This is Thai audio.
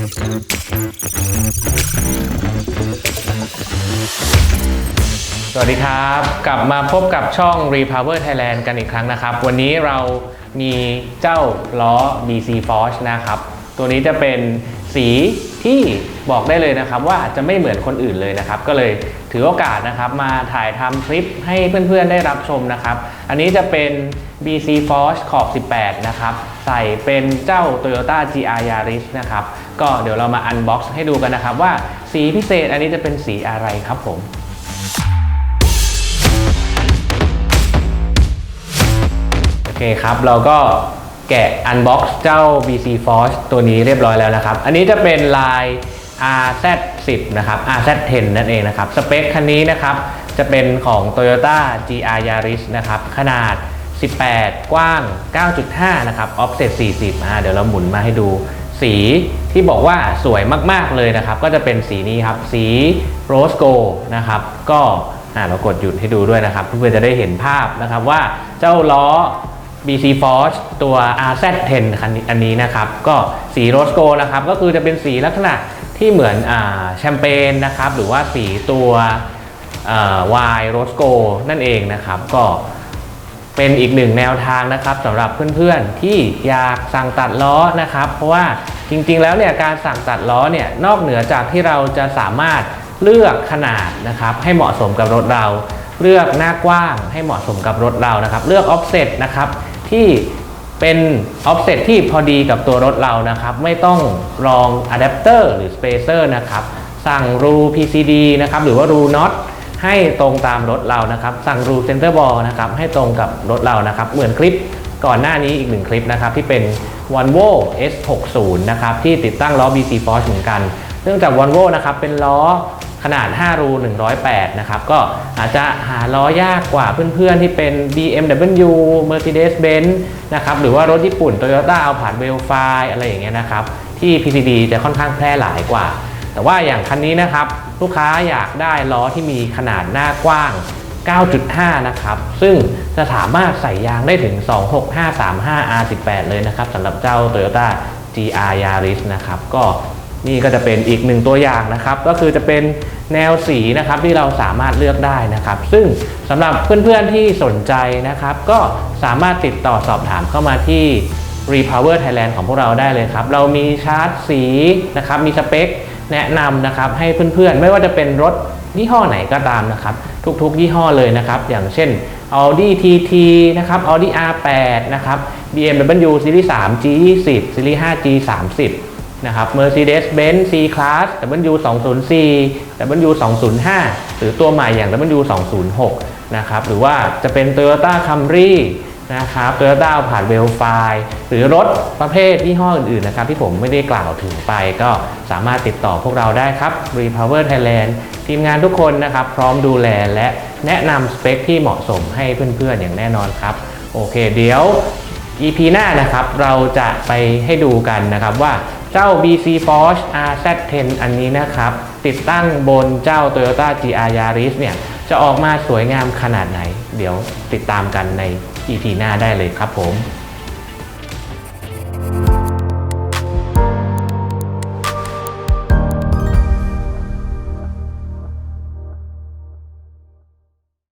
สวัสดีครับ กลับมาพบกับช่อง Repower Thailand กันอีกครั้งนะครับ วันนี้เรามีเจ้าล้อ BC Forge นะครับ ตัวนี้จะเป็น สีที่บอกได้เลยนะครับว่าจะไม่เหมือนคนอื่นเลยนะครับ ก็เลยถือโอกาสนะครับมาถ่ายทำคลิปให้เพื่อนๆได้รับชมนะครับ อันนี้จะเป็น BC Force ขอบ 18 นะครับ ใส่เป็นเจ้า Toyota GR Yaris นะครับ ก็เดี๋ยวเรามาอันบ็อกซ์ให้ดูกันนะครับว่าสีพิเศษอันนี้จะเป็นสีอะไรครับผมโอเคครับเราก็ แกะ unbox เจ้า BC Force ตัวนี้เรียบร้อยแล้วนะครับ อันนี้จะเป็นลาย RZ10 นะครับ RZ10 นั่นเองนะครับ สเปคคันนี้นะครับ จะเป็นของ Toyota GR Yaris นะครับ ขนาด 18 กว้าง 9.5 นะครับ offset 40อ่าเดี๋ยวเราหมุนมาให้ดู สีที่บอกว่าสวยมาก ๆ เลยนะครับ ก็จะเป็นสีนี้ครับ สีโรสโกนะครับ ก็อ่าเรากดหยุดให้ดูด้วยนะครับ เพื่อจะได้เห็นภาพนะครับว่าเจ้าล้อ BC Force ตัว RZ10 คันอันนี้นะครับ ก็สีโรสโกนะครับ ก็คือจะเป็นสีลักษณะที่เหมือนอแชมเปญนะครับ หรือว่าสีตัววายโรสโกนั่นเองนะครับ ก็เป็นอีกหนึ่งแนวทางนะครับสำหรับเพื่อนๆที่อยากสั่งตัดล้อนะครับ เพราะว่าจริงๆแล้วเนี่ยการสั่งตัดล้อเนี่ยนอกเหนือจากที่เราจะสามารถเลือกขนาดนะครับ ให้เหมาะสมกับรถเรา เลือกหน้ากว้างให้เหมาะสมกับรถเรานะครับ เลือก offset นะครับ ที่เป็น offset ที่พอดีกับตัวรถเรานะครับ ไม่ต้องรองอะแดปเตอร์หรือ spacer นะครับ สั่งรู PCD นะครับหรือว่ารูน็อตให้ตรงตามรถเรานะครับ สั่งรูเซนเตอร์บอลนะครับให้ตรงกับรถเรานะครับ เหมือนคลิปก่อนหน้านี้อีกหนึ่งคลิปนะครับ ที่เป็น Volvo S60 นะครับที่ติดตั้งล้อ BC Force เหมือนกัน เนื่องจาก Volvo นะครับเป็นล้อ ขนาด 5 รู 108 นะครับ ก็อาจจะหาล้อยากกว่าเพื่อนๆ ที่เป็น BMW Mercedes-Benz นะครับ หรือว่ารถญี่ปุ่น Toyota Alphard v e l f i อะไรอย่างเงี้ยนะครับ ที่ PCD จะค่อนข้างแพร่หลายกว่า แต่ว่าอย่างคันนี้นะครับ ลูกค้าอยากได้ล้อที่มีขนาดหน้ากว้าง 9.5 นะครับ ซึ่งจะสามารถใส่ยางได้ถึง 26535 R18 เลยนะครับสำหรับเจ้า Toyota GR Yaris นะครับ ก็ นี่ก็จะเป็นอีกหนึ่งตัวอย่างนะครับ ก็คือจะเป็นแนวสีนะครับที่เราสามารถเลือกได้นะครับ ซึ่งสำหรับเพื่อนๆที่สนใจนะครับ ก็สามารถติดต่อสอบถามเข้ามาที่ Repower Thailand ของพวกเราได้เลยครับ เรามีชาร์ตสีนะครับ มีสเปคแนะนำนะครับ ให้เพื่อนๆ ไม่ว่าจะเป็นรถยี่ห้อไหนก็ตามนะครับ ทุกๆ ยี่ห้อเลยนะครับ อย่างเช่น Audi TT นะครับ Audi R8 นะครับ BMW Series 3 G20 Series 5 G30 นะครับ Mercedes-Benz C-Class W204 W205 หรือตัวใหม่อย่าง W206 นะครับหรือว่าจะเป็น Toyota Camry นะครับ Toyota Alphard v e l f i หรือรถประเภทยี่ห้ออื่นๆนะครับที่ผมไม่ได้กล่าวถึงไปก็สามารถติดต่อพวกเราได้ครับ Repower Thailand ทีมงานทุกคนนะครับ พร้อมดูแลและแนะนำสเปคที่เหมาะสมให้เพื่อนๆอย่างแน่นอนครับ โอเคเดี๋ยว EP หน้านะครับเราจะไปให้ดูกันนะครับว่า เจ้า BC Porsche RZ10 อันนี้นะครับ ติดตั้งบนเจ้า Toyota GR Yaris เนี่ย จะออกมาสวยงามขนาดไหน เดี๋ยวติดตามกันใน EP หน้าได้เลยครับผม